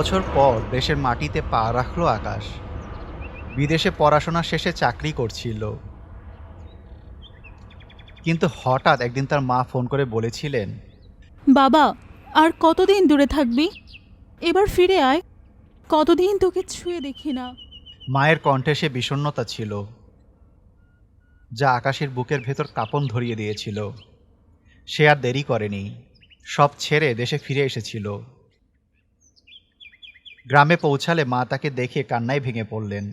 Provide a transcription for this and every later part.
বছর পর দেশের মাটিতে পা রাখল আকাশ। বিদেশে পড়াশোনা শেষে চাকরি করছিল। কিন্তু হঠাৎ একদিন তার মা ফোন করে বলেছিলেন বাবা আর কতদিন দূরে থাকবি? এবার ফিরে আয়। কতদিন তোকে ছুঁয়ে দেখি না? মায়ের কণ্ঠে সে বিষণ্ণতা ছিল যা আকাশের বুকের ভেতর কাঁপন ধরিয়ে দিয়েছিল। সে আর দেরি করেনি সব ছেড়ে দেশে ফিরে এসেছিল। গ্রামে পৌঁছালে মা তাকে দেখে কান্নায় ভেঙে পড়লেন।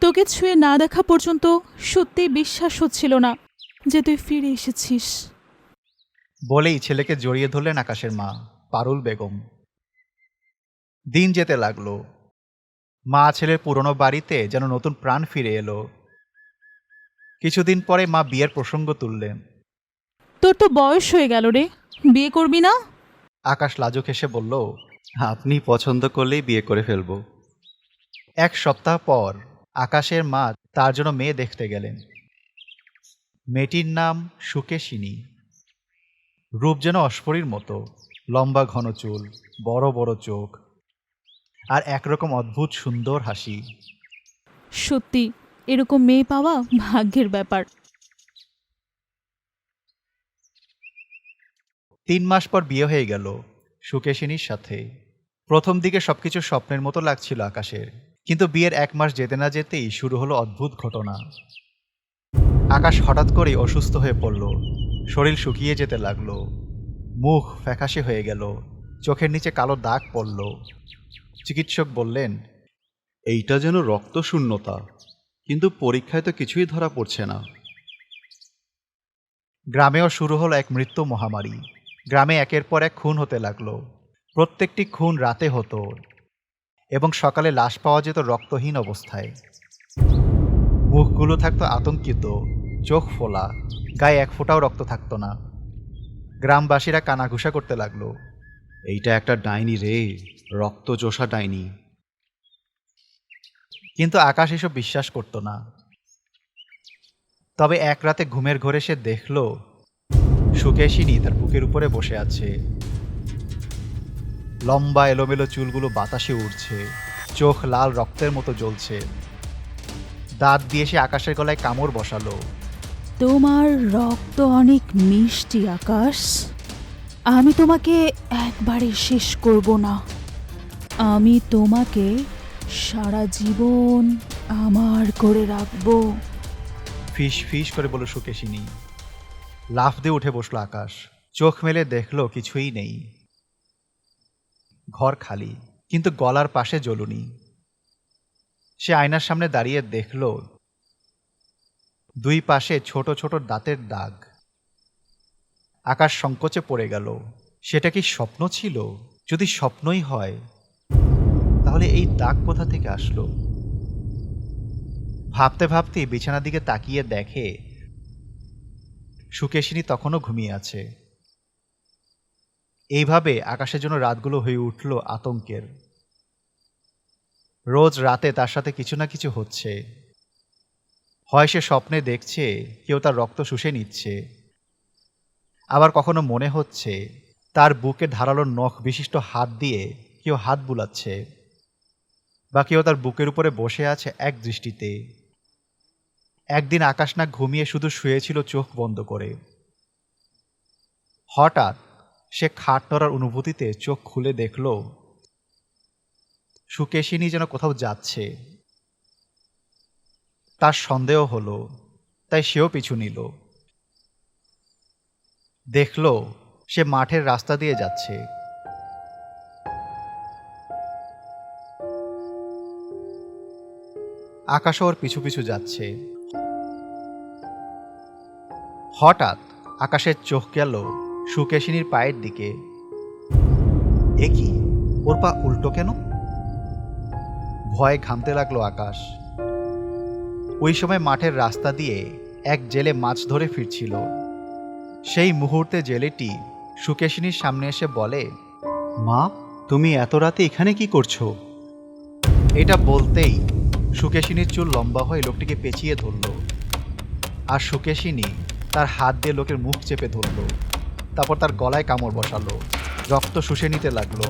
তোকে ছুঁয়ে না দেখা পর্যন্ত সত্যি বিশ্বাস হচ্ছিল না যে তুই ফিরে এসেছিস। বলেই ছেলেকে জড়িয়ে ধরলেন আকাশের মা পারুল বেগম। দিন যেতে লাগল। মা ছেলের পুরনো বাড়িতে যেন নতুন প্রাণ ফিরে এলো। কিছুদিন পরে মা বিয়ের প্রসঙ্গ তুললেন। তোর তো বয়স হয়ে গেল রে বিয়ে করবি না? আকাশ লাজুক এসে বলল আপনি পছন্দ করলেই বিয়ে করে ফেলব। এক সপ্তাহ পর আকাশের মা তার জন্য মেয়ে দেখতে গেলেন। মেয়েটির নাম সুকেশিনী। রূপ যেন অস্ফরীর মতো। লম্বা ঘন চুল বড় বড় চোখ আর একরকম অদ্ভুত সুন্দর হাসি। সত্যি এরকম মেয়ে পাওয়া ভাগ্যের ব্যাপার। তিন মাস পর বিয়ে হয়ে গেল সুকেশিনীর সাথে। প্রথম দিকে সবকিছু স্বপ্নের মতো লাগছিল আকাশের। কিন্তু বিয়ের এক মাস যেতে না যেতেই শুরু হলো অদ্ভুত ঘটনা। আকাশ হঠাৎ করেই অসুস্থ হয়ে পড়ল। শরীর শুকিয়ে যেতে লাগল। মুখ ফ্যাকাশে হয়ে গেল। চোখের নিচে কালো দাগ পড়ল। চিকিৎসক বললেন এইটা যেন রক্তশূন্যতা। কিন্তু পরীক্ষায় তো কিছুই ধরা পড়ছে না। গ্রামেও শুরু হলো এক মৃত্যু মহামারী। গ্রামে একের পর এক খুন হতে লাগল। প্রত্যেকটি খুন রাতে হতো এবং সকালে লাশ পাওয়া যেত রক্তহীন অবস্থায়। মুখগুলো থাকতো আতঙ্কিত, চোখ ফোলা, গায়ে এক ফোঁটাও রক্ত থাকতো না। গ্রামবাসীরা কানাঘুষা করতে লাগল, এইটা একটা ডাইনি রে রক্তচোষা ডাইনি। কিন্তু আকাশ এসব বিশ্বাস করতো না। তবে এক রাতে ঘুমের ঘোরে সে দেখল সুকেশিনী তার বুকের উপরে বসে আছে। লম্বা এলোমেলো চুলগুলো বাতাসে উড়ছে চোখ লাল রক্তের মতো জ্বলছে। দাঁত দিয়ে সে আকাশের গলায় কামড় বসালো। তোমার রক্ত অনেক মিষ্টি আকাশ। আমি তোমাকে একবারে শেষ করব না। আমি তোমাকে সারা জীবন আমার করে রাখব। ফিস ফিস করে বলল সুকেশিনী। লাফ দিয়ে উঠে বসল আকাশ। চোখ মেলে দেখল কিছুই নেই। ঘর খালি, কিন্তু গলার পাশে জ্বলুনি। সে আয়নার সামনে দাঁড়িয়ে দেখল দুই পাশে ছোট ছোট দাঁতের দাগ। আকাশ সংকোচে পড়ে গেল। সেটা কি স্বপ্ন ছিল? যদি স্বপ্নই হয়, তাহলে এই দাগ কোথা থেকে আসলো? ভাবতে ভাবতে বিছানার দিকে তাকিয়ে দেখে, সুকেশিনী তখনও ঘুমিয়ে আছে। এইভাবে আকাশের জন্য রাতগুলো হয়ে উঠল আতঙ্কের। রোজ রাতে তার সাথে কিছু না কিছু হচ্ছে। হয় সে স্বপ্নে দেখছে, কেউ তার রক্ত শুষে নিচ্ছে। আবার কখনো মনে হচ্ছে, তার বুকে ধারালো নখ বিশিষ্ট হাত দিয়ে কেউ হাত বুলাচ্ছে বা কেউ তার বুকের উপরে বসে আছে এক দৃষ্টিতে। একদিন আকাশ না ঘুমিয়ে শুধু শুয়েছিল চোখ বন্ধ করে। হঠাৎ সে খাট নড়ার অনুভূতিতে চোখ খুলে দেখল, সুকেশিনী যেন কোথাও যাচ্ছে। তার সন্দেহ হলো, তাই সেও পিছু নিল। দেখল, সে মাঠের রাস্তা দিয়ে যাচ্ছে। আকাশও ওর পিছু পিছু যাচ্ছে। হঠাৎ আকাশের চোখ গেল সুকেশিনীর পায়ের দিকে। এ কি? ওর পা উল্টো কেন? ভয়ে ঘামতে লাগল আকাশ। ওই সময় মাঠের রাস্তা দিয়ে এক জেলে মাছ ধরে ফিরছিল। সেই মুহূর্তে জেলেটি সুকেশিনীর সামনে এসে বলে, মা, তুমি এত রাতে এখানে কি করছ? এটা বলতেই সুকেশিনীর চুল লম্বা হয়ে লোকটিকে পেঁচিয়ে ধরল। আর সুকেশিনী তার হাত দিয়ে লোকের মুখ চেপে ধরল। তারপর তার গলায় কামড় বসালো, রক্ত শুষে নিতে লাগল।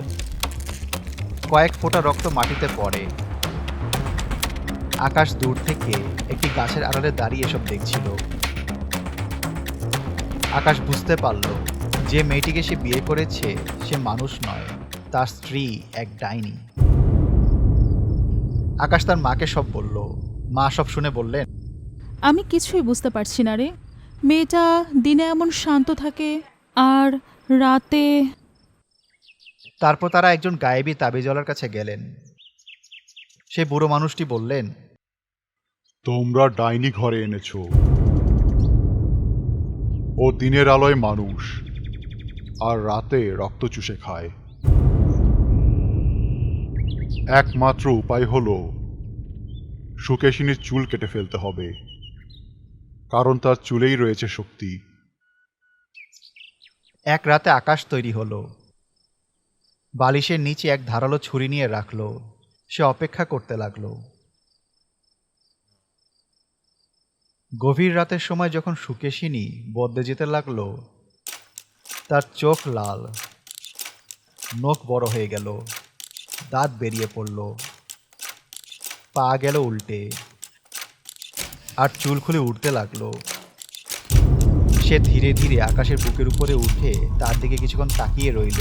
কয়েক ফোঁটা রক্ত মাটিতে পড়ে। আকাশ দূর থেকে একটি গাছের আড়ালে দাঁড়িয়ে এসব দেখছিল। আকাশ বুঝতে পারল, যে মেয়েটিকে সে বিয়ে করেছে, সে মানুষ নয়, তার স্ত্রী এক ডাইনি। আকাশ তার মাকে সব বলল, মা সব শুনে বললেন, আমি কিছুই বুঝতে পারছি না রে। মেয়েটা দিনে এমন শান্ত থাকে আর রাতে তারপর তারা একজন গায়েবী তাবিজওয়ালার কাছে গেলেন। সেই বুড়ো মানুষটি বললেন তোমরা ডাইনি ঘরে এনেছো। ও দিনের আলোয় মানুষ আর রাতে রক্ত চুষে খায়। একমাত্র উপায় হলো সুকেশিনীর চুল কেটে ফেলতে হবে। কারণ তার চুলেই রয়েছে শক্তি। এক রাতে আকাশ তৈরি হলো। বালিশের নিচে এক ধারালো ছুরি নিয়ে রাখল। সে অপেক্ষা করতে লাগল। গভীর রাতের সময় যখন সুকেশিনী বদলে যেতে লাগল, তার চোখ লাল, নখ বড় হয়ে গেল, দাঁত বেরিয়ে পড়ল, পা গেল উল্টে, আর চুল খুলে উঠতে লাগল। সে ধীরে ধীরে আকাশের বুকের উপরে উঠে তার দিকে কিছুক্ষণ তাকিয়ে রইল।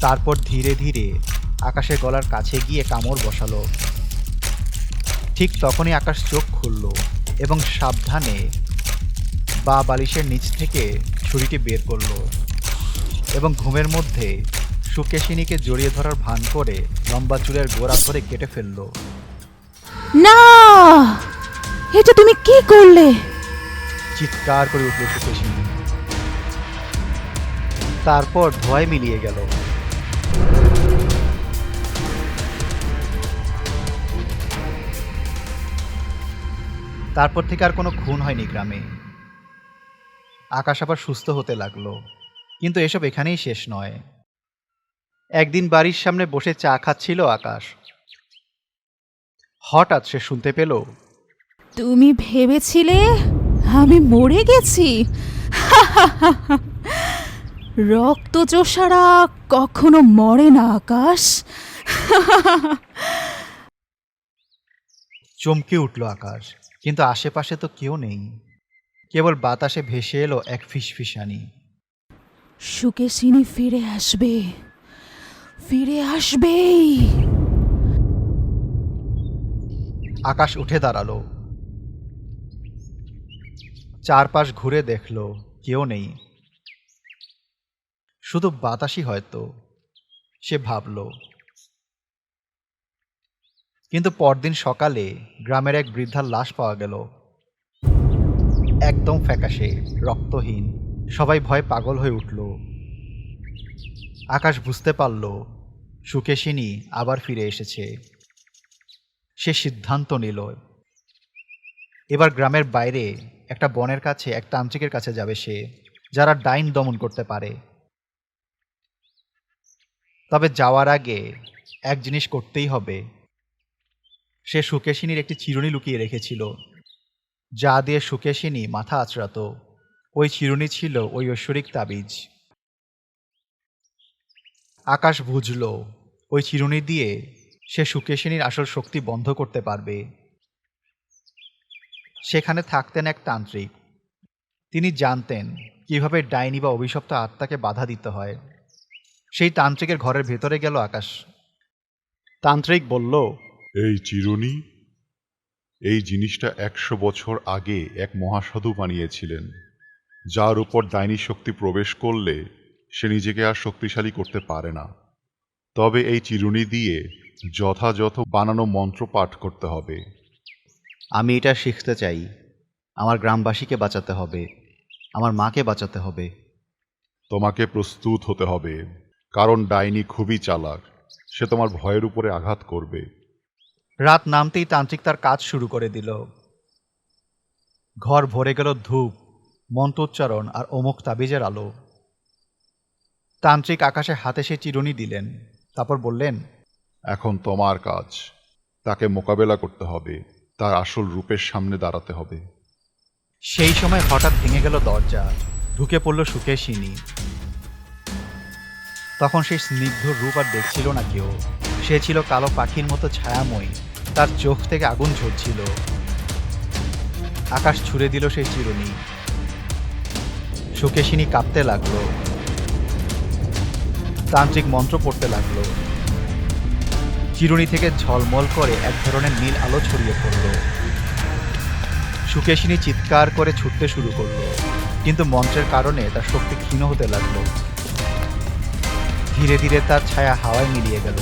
তারপর ধীরে ধীরে আকাশের গলার কাছে গিয়ে কামড় বসালো। ঠিক তখনই আকাশ চোখ খুলল এবং সাবধানে বা বালিশের নিচ থেকে ছুরিটি বের করল এবং ঘুমের মধ্যে সুকেশিনীকে জড়িয়ে ধরার ভান করে লম্বা চুলের গোড়া ধরে কেটে ফেলল। না! এটা তুমি কি করলে? চিৎকার করে উঠল সুকেশিনী তারপর ধোঁয়ায় মিলিয়ে গেল। তারপর থেকে আর কোনো খুন হয়নি গ্রামে। আকাশ আবার সুস্থ হতে লাগল, কিন্তু এসব এখানেই শেষ নয়। একদিন বাড়ির সামনে বসে চা খাচ্ছিল আকাশ। হঠাৎ সে শুনতে পেল, তুমি ভেবেছিলে আমি মরে গেছি। রক্ত রক্তচোষারা কখনো মরে না আকাশ। চমকে উঠল আকাশ কিন্তু আশেপাশে তো কেউ নেই। কেবল বাতাসে ভেসে এলো এক ফিসফিসানি। সুকেশিনী ফিরে আসবে। ফিরে আসবেই। আকাশ উঠে দাঁড়াল। চারপাশ ঘুরে দেখল কেউ নেই। শুধু বাতাসই হয়তো, সে ভাবল। কিন্তু পরদিন সকালে গ্রামের এক বৃদ্ধার লাশ পাওয়া গেল। একদম ফ্যাকাশে, রক্তহীন, সবাই ভয় পাগল হয়ে উঠল। আকাশ বুঝতে পারল, সুকেশিনী আবার ফিরে এসেছে। সে সিদ্ধান্ত নিল। এবার গ্রামের বাইরে একটা বনের কাছে, এক তান্ত্রিকের কাছে যাবে সে, যারা ডাইন দমন করতে পারে। তবে যাওয়ার আগে এক জিনিস করতেই হবে। সে সুকেশিনীর একটি চিরুনি লুকিয়ে রেখেছিল। যা দিয়ে সুকেশিনী মাথা আঁচড়াতো। ওই চিরুনি ছিল ওই ঐশ্বরিক তাবিজ। আকাশ বুঝল, ওই চিরুনি দিয়ে সে সুকেশিনীর আসল শক্তি বন্ধ করতে পারবে। সেখানে থাকতেন এক তান্ত্রিক। তিনি জানতেন কীভাবে ডাইনি বা অভিশপ্ত আত্মাকে বাধা দিতে হয়। সেই তান্ত্রিকের ঘরের ভেতরে গেল আকাশ। তান্ত্রিক বলল এই চিরুনি এই জিনিসটা একশো বছর আগে এক মহাসাধু বানিয়েছিলেন। যার উপর ডাইনি শক্তি প্রবেশ করলে সে নিজেকে আর শক্তিশালী করতে পারে না। তবে এই চিরুনি দিয়ে যথাযথ বানানো মন্ত্র পাঠ করতে হবে। আমি এটা শিখতে চাই। আমার গ্রামবাসীকে বাঁচাতে হবে। আমার মাকে বাঁচাতে হবে। তোমাকে প্রস্তুত হতে হবে। কারণ ডাইনি খুবই চালাক। সে তোমার ভয়ের উপরে আঘাত করবে। রাত নামতেই তান্ত্রিক তার কাজ শুরু করে দিল। ঘর ভরে গেল ধূপ মন্ত্রোচ্চারণ আর অমুক তাবিজের আলো। তান্ত্রিক আকাশে হাতে সে চিরুনি দিলেন। তারপর বললেন এখন তোমার কাজ। তাকে মোকাবেলা করতে হবে। তার আসল রূপের সামনে দাঁড়াতে হবে। সেই সময় হঠাৎ ভেঙে গেল দরজা, ঢুকে পড়ল সুকেশিনী তখন সেই স্নিগ্ধ রূপ আর দেখছিল না কেউ। সে ছিল কালো পাখির মতো ছায়াময়ী, তার চোখ থেকে আগুন ঝরছিল। আকাশ ছুড়ে দিল সেই চিরুনি। সুকেশিনী কাঁপতে লাগল। তান্ত্রিক মন্ত্র পড়তে লাগল। চিরুনি থেকে ঝলমল করে এক ধরনের নীল আলো ছড়িয়ে পড়ল। সুকেশিনী চিৎকার করে ছুটতে শুরু করল, কিন্তু মন্ত্রের কারণে তার শক্তি ক্ষীণ হতে লাগল। ধীরে ধীরে তার ছায়া হাওয়ায় মিলিয়ে গেল।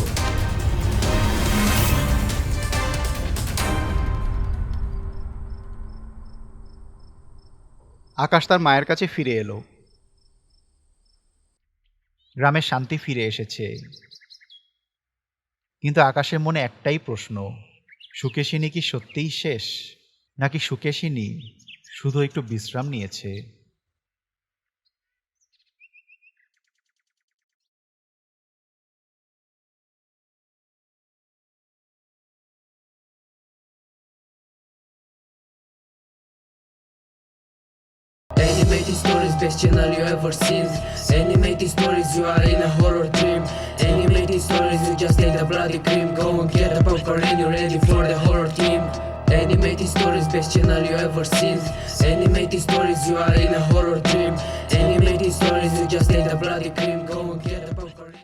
আকাশ তার মায়ের কাছে ফিরে এলো। গ্রামে শান্তি ফিরে এসেছে। কিন্তু আকাশের মনে একটাই প্রশ্ন সুকেশিনী কি সত্যিই শেষ নাকি সুকেশিনী শুধু একটু বিশ্রাম নিয়েছে Animated stories, best channel you ever seen. Animated stories, you are in a horror dream. Animated stories, you just take the bloody cream. Go and get the popcorn you're ready for the horror team. Animated stories, best channel you ever seen. Animated stories, you are in a horror dream. Animated stories, you just take the bloody cream. Go and